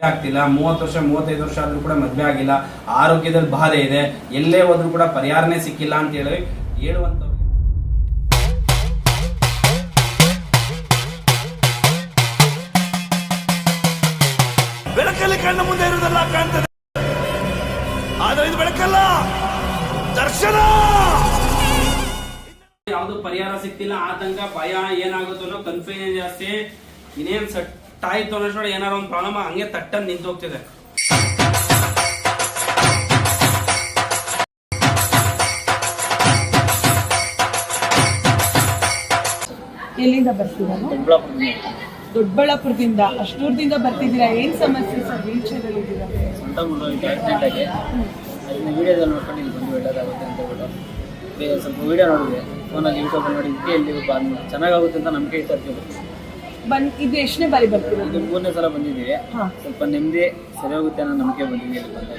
ಆಗ್ತಿಲ್ಲ ಮೂವತ್ತು ವರ್ಷ ಮೂವತ್ತೈದು ವರ್ಷ ಆದ್ರೂ ಕೂಡ ಮದುವೆ ಆಗಿಲ್ಲ ಆರೋಗ್ಯದಲ್ಲಿ ಬಾಧೆ ಇದೆ ಎಲ್ಲೇ ಹೋದ್ರೂ ಕೂಡ ಪರಿಹಾರನೇ ಸಿಕ್ಕಿಲ್ಲ ಅಂತ ಹೇಳಿ ಹೇಳುವಂತ ಬೆಳಕಲ್ಲಿ ಕಣ್ಣ ಮುಂದೆ ಇರುವುದೆಲ್ಲ ಕಾಣ್ತದೆ. ಆದರೆ ಇದು ಬೆಳಕಲ್ಲ ದರ್ಶನ! ಯಾವುದು ಪರಿಹಾರ ಸಿಕ್ತಿಲ್ಲ ಆತಂಕ ಭಯ ಏನಾಗುತ್ತೋ ಕನ್ಫ್ಯೂಷನ್ ಜಾಸ್ತಿ ಇನ್ನೇನ್ ಸಟ್ ಆಯ್ತು ಅನ್ನೋಷ್ಟೊಳ ಏನಾರ ಒಂದು ಪ್ರಾಬ್ಲಮ್ ಹಂಗೆ ತಟ್ಟನ್ ನಿಂತು ಹೋಗ್ತಿದೆ. ಎಲ್ಲಿಂದ ಬರ್ತೀರಾ? ದೊಡ್ಡಬಳ್ಳಾಪುರದಿಂದ. ಅಷ್ಟೂರ್ದಿಂದ ಬರ್ತಿದ್ದೀರಾ? ಏನ್ ಸಮಸ್ಯೆ ಸರ್? ವೀಲ್ ಚೇರ್ ಅಲ್ಲಿ ಇದ್ದೀರಾ? ಸೊಂಟ ಮುರಿದೋಯ್ತು ಆಕ್ಸಿಡೆಂಟ್ ಆಗಿ. ಅದನ್ನ ವಿಡಿಯೋದಲ್ಲಿ ನೋಡ್ಕೊಂಡು ಇಲ್ಲಿ ಬಂದು ಒಳ್ಳೇದಾಗುತ್ತೆ ಅಂತ ಹೇಳ್ಬಿಟ್ಟು. ಬೇ- ಸ್ವಲ್ಪ ವಿಡಿಯೋ ನೋಡಿದೆ. ಫೋನಲ್ಲಿ ಯೂಟ್ಯೂಬ್ ನೋಡಿ ಇಲ್ಲಿ ಬಂದು ಚೆನ್ನಾಗಾಗುತ್ತೆ ಅಂತ ನಂಬಿಕೆ ಬರ್ತೀವಿ ಬಂದ್ ಇದು ಎಷ್ಟನೇ ಬಾರಿ ಬರ್ತೀರಾ? ಇದು ಮೂರನೇ ಸಲ ಬಂದಿದ್ದೀವಿ. ಹಾ. ಸ್ವಲ್ಪ ನೆಮ್ಮದಿ ಸರಿ ಹೋಗುತ್ತೆ ಅನ್ನೋ ನಂಬಿಕೆ ಬಂದಿದೆ ಇಲ್ಲಿ ಬಂದಾಗ.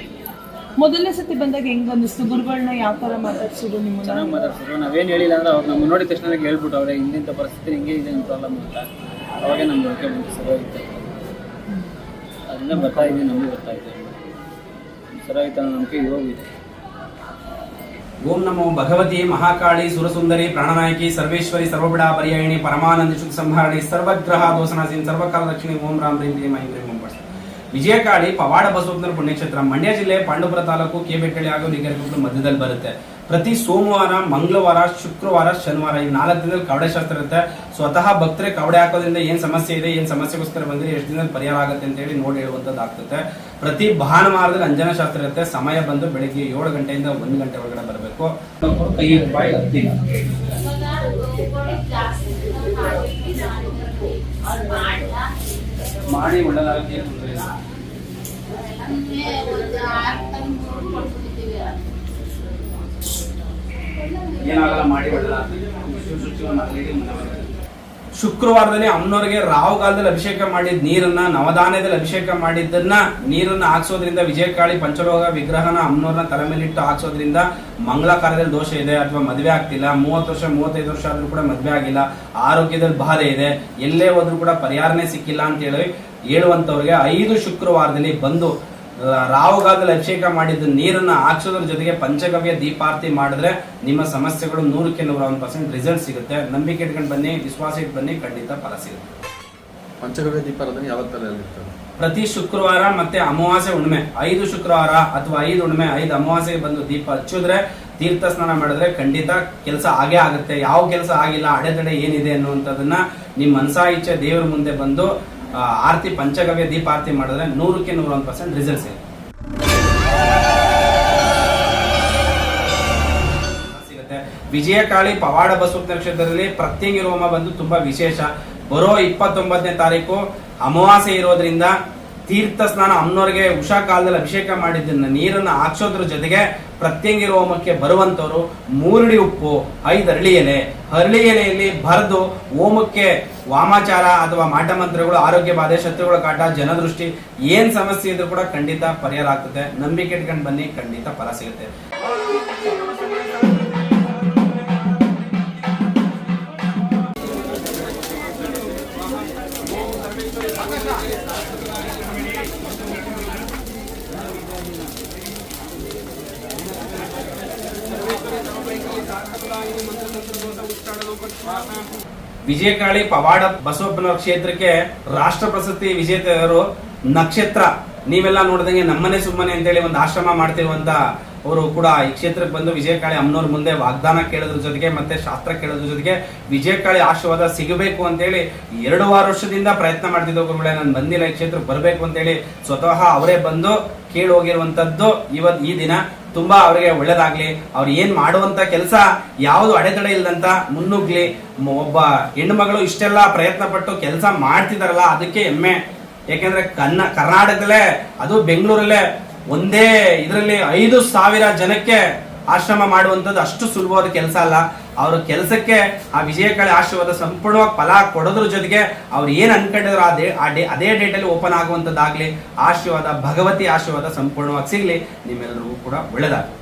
ಮೊದಲನೇ ಸತಿ ಬಂದಾಗ ಹೆಂಗ್ ಅನ್ನಿಸ್ತು? ಗುರುಗಳನ್ನ ಯಾವ ತರ ಮಾತಾಡ್ಸಿದ್ರು ನಿಮ್ಮನ್ನ? ಚೆನ್ನಾಗಿ ಮಾತಾಡ್ಸಿದ್ರು. ನಾವೇನು ಹೇಳಿಲ್ಲ ಅಂದ್ರೆ ಅವ್ರು ನಮ್ಮ ನೋಡಿದ ತಕ್ಷಣ ಹೇಳ್ಬಿಟ್ಟು ಅವ್ರೆ ಹಿಂದಿಂತ ಪರಿಸ್ಥಿತಿ ಹಿಂಗೆ ಇದೆ ಪ್ರಾಬ್ಲಮ್ ಅಂತ. ಅವಾಗ ನಮ್ಗೆ ಓಕೆ ಬಂತು ಸರಿ ಹೋಗುತ್ತೆ ಅದರಿಂದ ಬರ್ತಾ ಇದ್ದೀವಿ ನಮಗೆ ಬರ್ತಾ ಇದ್ದೀವಿ ಸರಿ ಹೋಗುತ್ತೆ ಅನ್ನೋ ನಂಬಿಕೆ ಇವಾಗಿದೆ ಓಂ ನಮೋ ಭಗವತಿ ಮಹಾಕಾಳಿ ಸುರಸುಂದರಿ ಪ್ರಾಣನಾಯಕಿ ಸರ್ವೇಶ್ವರಿ ಸರ್ವಬಿಡಾ ಪರ್ಯಾಯಣಿ ಪರಮಾನಂದ ಶುಕ್ ಸಂಹಾರಣಿ ಸರ್ವಗ್ರಹ ದೋಸನಾಸೀನ್ ಸರ್ವಕಾಲ ದಕ್ಷಿಣ ಓಂ ರಾಮ್ ರೀಂ ಕ್ಲೀಂ ಐಂ. ವಿಜಯಕಾಳಿ ಪವಾಡ ಬಸವಪ್ಪನವರ ಪುಣ್ಯಕ್ಷೇತ್ರ ಮಂಡ್ಯ ಜಿಲ್ಲೆ ಪಾಂಡುಪುರ ತಾಲೂಕು ಕೆಬೆಟ್ಟಳ್ಳಿ ಹಾಗೂ ನಿಗರಗುಡ್ಡ ಮಧ್ಯದಲ್ಲಿ ಬರುತ್ತೆ. ಪ್ರತಿ ಸೋಮವಾರ, ಮಂಗಳವಾರ, ಶುಕ್ರವಾರ, ಶನಿವಾರ ಈ ನಾಲ್ಕು ದಿನದಲ್ಲಿ ಕವಡೆ ಶಾಸ್ತ್ರ ಇರುತ್ತೆ. ಸ್ವತಃ ಭಕ್ತರೆ ಕವಡೆ ಹಾಕೋದ್ರಿಂದ ಏನ್ ಸಮಸ್ಯೆ ಇದೆ, ಏನ್ ಸಮಸ್ಯೆಗೋಸ್ಕರ ಬಂದ್ರೆ, ಎಷ್ಟು ದಿನದಲ್ಲಿ ಪರಿಹಾರ ಆಗುತ್ತೆ ಅಂತ ಹೇಳಿ ನೋಡಿ ಹೇಳುವಂತದ್ದು ಆಗ್ತದೆ ಪ್ರತಿ ಭಾನುವಾರದಲ್ಲಿ ಅಂಜನ ಶಾಸ್ತ್ರ ಇರುತ್ತೆ. ಸಮಯ ಬಂದು ಬೆಳಿಗ್ಗೆ ಏಳು ಗಂಟೆಯಿಂದ ಒಂದು ಗಂಟೆ ಒಳಗಡೆ ಬರಬೇಕು ಕೈ ಬಾಯಿ ಹತ್ತಿ ಮಾಡಿ ಒಳ್ಳೆದಾಗುತ್ತೆ ಏನ್ ತೊಂದ್ರೆ ಇಲ್ಲ. ಏನಾಗಲ್ಲ ಮಾಡಿ ಒಳ್ಳೆದಾಗುತ್ತೆ ಶುಕ್ರವಾರದಲ್ಲಿ ಅಮ್ಮನವರಿಗೆ ರಾಹುಗಾಲದಲ್ಲಿ ಅಭಿಷೇಕ ಮಾಡಿದ ನೀರನ್ನ, ನವಧಾನ್ಯದಲ್ಲಿ ಅಭಿಷೇಕ ಮಾಡಿದ್ದನ್ನ ನೀರನ್ನ ಹಾಕ್ಸೋದ್ರಿಂದ ವಿಜಯಕಾಳಿ ಪಂಚರೋಗ ವಿಗ್ರಹನ ಅಮ್ಮನವ್ರನ್ನ ತಲೆ ಮೇಲಿಟ್ಟು ಹಾಕ್ಸೋದ್ರಿಂದ ಮಂಗಳ ಕಾರ್ಯದಲ್ಲಿ ದೋಷ ಇದೆ ಅಥವಾ ಮದುವೆ ಆಗ್ತಿಲ್ಲ. ಮೂವತ್ತು ವರ್ಷ, ಮೂವತ್ತೈದು ವರ್ಷ ಆದ್ರೂ ಕೂಡ ಮದುವೆ ಆಗಿಲ್ಲ. ಆರೋಗ್ಯದಲ್ಲಿ ಬಾಧೆ ಇದೆ. ಎಲ್ಲೇ ಹೋದ್ರೂ ಕೂಡ ಪರಿಹಾರನೇ ಸಿಕ್ಕಿಲ್ಲ ಅಂತ ಹೇಳಿ ಹೇಳುವಂತವ್ರಿಗೆ ಐದು ಶುಕ್ರವಾರದಲ್ಲಿ ಬಂದು ಆ, ರಾಹುಗಾಲದಲ್ಲಿ ಅಭಿಷೇಕ ಮಾಡಿದ ನೀರನ್ನ ಹಾಕ್ಸೋದ್ರ ಜೊತೆಗೆ ಪಂಚಗವ್ಯ ದೀಪಾರ್ತಿ ಮಾಡಿದ್ರೆ ನಿಮ್ಮ ಸಮಸ್ಯೆಗಳು ನೂರಕ್ಕೆ ನೂರ ಒಂದು ಪರ್ಸೆಂಟ್ ರಿಸಲ್ಟ್ ಸಿಗುತ್ತೆ. ನಂಬಿಕೆ ಇಟ್ಕೊಂಡು ಬನ್ನಿ ವಿಶ್ವಾಸ ಇಟ್ಟು ಬನ್ನಿ ಖಂಡಿತ ಫಲ ಸಿಗುತ್ತೆ. ಪಂಚಗವ್ಯ ದೀಪಾರಾಧನೆ ಯಾವತ್ತಲ್ಲಿ ಇರ್ತದೆ ಪ್ರತಿ ಶುಕ್ರವಾರ ಮತ್ತೆ ಅಮಾವಾಸ್ಯ ಹುಣ್ಣಿಮೆ. ಐದು ಶುಕ್ರವಾರ ಅಥವಾ ಐದು ಹುಣ್ಣಿಮೆ ಐದು ಅಮಾವಾಸ್ಯೆಗೆ ಬಂದು ದೀಪ ಹಚ್ಚಿದ್ರೆ ತೀರ್ಥ ಸ್ನಾನ ಮಾಡಿದ್ರೆ ಖಂಡಿತ ಕೆಲಸ ಆಗೇ ಆಗುತ್ತೆ. ಯಾವ ಕೆಲಸ ಆಗಿಲ್ಲ ಅಡೆತಡೆ ಏನಿದೆ ಅನ್ನುವಂಥದ್ದನ್ನ ನಿಮ್ಮ ಮನಸಾ ಇಚ್ಛೆ ದೇವರ ಮುಂದೆ ಬಂದು ಆರತಿ ಪಂಚಗವ್ಯ ದೀಪ ಆರತಿ ಮಾಡಿದ್ರೆ ನೂರಕ್ಕೆ ನೂರ ಒಂದು ಪರ್ಸೆಂಟ್ ರಿಸಲ್ಟ್ ಸಿಗುತ್ತೆ. ಸಿಗುತ್ತೆ ವಿಜಯಕಾಳಿ ಪವಾಡ ಬಸವ ಕ್ಷೇತ್ರದಲ್ಲಿ ಪ್ರತ್ಯಂಗಿ ರೋಮ ಬಂದು ತುಂಬಾ ವಿಶೇಷ. ಬರೋ ಇಪ್ಪತ್ತೊಂಬತ್ತನೇ ತಾರೀಕು ಅಮಾವಾಸ್ಯೆ ಇರೋದ್ರಿಂದ ತೀರ್ಥ ಸ್ನಾನ ಅಮ್ಮನವರಿಗೆ ಉಷಾ ಕಾಲದಲ್ಲಿ ಅಭಿಷೇಕ ಮಾಡಿದ್ದನ್ನ ನೀರನ್ನು ಹಾಕ್ಸೋದ್ರ ಜೊತೆಗೆ ಪ್ರತ್ಯಂಗಿ ಹೋಮಕ್ಕೆ ಬರುವಂಥವರು ಮೂರಡಿ ಉಪ್ಪು, ಐದು ಹರಳಿ ಎಲೆ ಹರಳಿ ಎಲೆಯಲ್ಲಿ ಬರೆದು ಹೋಮಕ್ಕೆ ವಾಮಾಚಾರ ಅಥವಾ ಮಾಟ ಮಂತ್ರಗಳು ಆರೋಗ್ಯ ಬಾಧೆ ಶತ್ರುಗಳ ಕಾಟ, ಜನದೃಷ್ಟಿ, ಏನ್ ಸಮಸ್ಯೆ ಇದ್ರೂ ಕೂಡ ಖಂಡಿತ ಪರಿಹಾರ ಆಗ್ತದೆ. ನಂಬಿಕೆ ಇಟ್ಕೊಂಡು ಬನ್ನಿ, ಖಂಡಿತ ಫಲ ಸಿಗುತ್ತೆ. ವಿಜಯಕಾಳಿ ಪವಾಡ ಬಸವಪ್ಪನ ಕ್ಷೇತ್ರಕ್ಕೆ ರಾಷ್ಟ್ರ ಪ್ರಶಸ್ತಿ ವಿಜೇತರು ನಕ್ಷತ್ರ. ನೀವೆಲ್ಲ ನೋಡಿದಂಗೆ ನಮ್ಮನೆ ಸುಮ್ಮನೆ ಅಂತೇಳಿ ಒಂದು ಆಶ್ರಮ ಮಾಡ್ತಿರುವಂತ ಅವರು ಕೂಡ ಈ ಕ್ಷೇತ್ರಕ್ಕೆ ಬಂದು ವಿಜಯಕಾಳಿ ಅಮ್ಮನವ್ರ ಮುಂದೆ ವಾಗ್ದಾನ ಕೇಳೋದ್ರ ಜೊತೆಗೆ ಮತ್ತೆ ಶಾಸ್ತ್ರ ಕೇಳೋದ್ರ ಜೊತೆಗೆ ವಿಜಯಕಾಳಿ ಆಶೀರ್ವಾದ ಸಿಗಬೇಕು ಅಂತೇಳಿ ಎರಡು ವಾರ ವರ್ಷದಿಂದ ಪ್ರಯತ್ನ ಮಾಡ್ತಿದ್ದ ಗುರುಗಳೇ, ನಾನು ಬಂದಿಲ್ಲ ಈ ಕ್ಷೇತ್ರಕ್ಕೆ ಬರಬೇಕು ಅಂತೇಳಿ ಸ್ವತಃ ಅವರೇ ಬಂದು ಕೇಳಿ ಹೋಗಿರುವಂತದ್ದು ಇವತ್ತು ಈ ದಿನ. ತುಂಬಾ ಅವರಿಗೆ ಒಳ್ಳೇದಾಗ್ಲಿ, ಅವ್ರು ಏನ್ ಮಾಡುವಂತ ಕೆಲಸ ಯಾವ್ದು ಅಡೆತಡೆ ಇಲ್ಲದಂತ ಮುನ್ನುಗ್ಲಿ ಒಬ್ಬ ಹೆಣ್ಣು ಮಗಳು ಇಷ್ಟೆಲ್ಲ ಪ್ರಯತ್ನ ಪಟ್ಟು ಕೆಲಸ ಮಾಡ್ತಿದಾರಲ್ಲ, ಅದಕ್ಕೆ ಹೆಮ್ಮೆ. ಯಾಕೆಂದ್ರೆ ಕನ್ನ, ಕರ್ನಾಟಕದಲ್ಲೇ, ಅದು ಬೆಂಗಳೂರಲ್ಲೇ ಒಂದೇ ಇದರಲ್ಲಿ ಐದು ಸಾವಿರ ಜನಕ್ಕೆ ಆಶ್ರಮ ಮಾಡುವಂತದ್ದು ಅಷ್ಟು ಸುಲಭವಾದ ಕೆಲಸ ಅಲ್ಲ. ಅವ್ರ ಕೆಲಸಕ್ಕೆ ಆ ವಿಜಯಕಳೆ ಆಶೀರ್ವಾದ ಸಂಪೂರ್ಣವಾಗಿ ಫಲ ಕೊಡೋದ್ರ ಜೊತೆಗೆ ಅವ್ರು ಏನು ಅನ್ಕೊಂಡಿದ್ರು ಅದೇ, ಆ ಡೇ, ಅದೇ ಡೇಟಲ್ಲಿ ಓಪನ್ ಆಗುವಂಥದ್ದಾಗಲಿ, ಆಶೀರ್ವಾದ, ಭಗವತಿ ಆಶೀರ್ವಾದ ಸಂಪೂರ್ಣವಾಗಿ ಸಿಗಲಿ. ನಿಮ್ಮೆಲ್ಲರಿಗೂ ಕೂಡ ಒಳ್ಳೇದಾಗಲಿ.